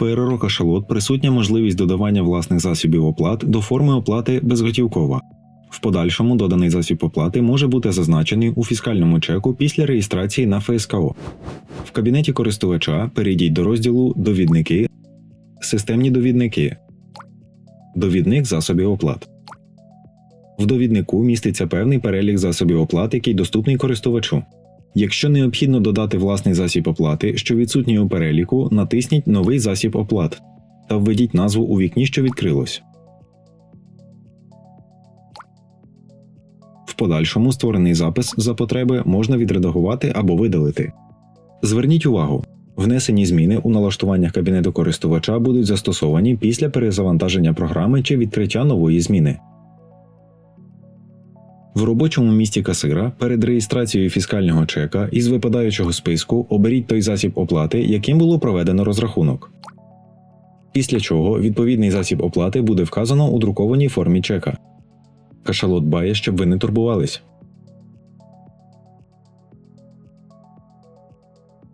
ПРРО кашалот присутня можливість додавання власних засобів оплат до форми оплати безготівкова. В подальшому доданий засіб оплати може бути зазначений у фіскальному чеку після реєстрації на ФСКО. В кабінеті користувача перейдіть до розділу Довідники, Системні довідники, Довідник засобів оплат. В довіднику міститься певний перелік засобів оплат, який доступний користувачу. Якщо необхідно додати власний засіб оплати, що відсутній у переліку, натисніть Новий засіб оплат та введіть назву у вікні, що відкрилось. В подальшому створений запис за потреби можна відредагувати або видалити. Зверніть увагу, внесені зміни у налаштуваннях кабінету користувача будуть застосовані після перезавантаження програми чи відкриття нової зміни. В робочому місці касира перед реєстрацією фіскального чека із випадаючого списку оберіть той засіб оплати, яким було проведено розрахунок. Після чого відповідний засіб оплати буде вказано у друкованій формі чека. Кашалот бає, щоб ви не турбувались.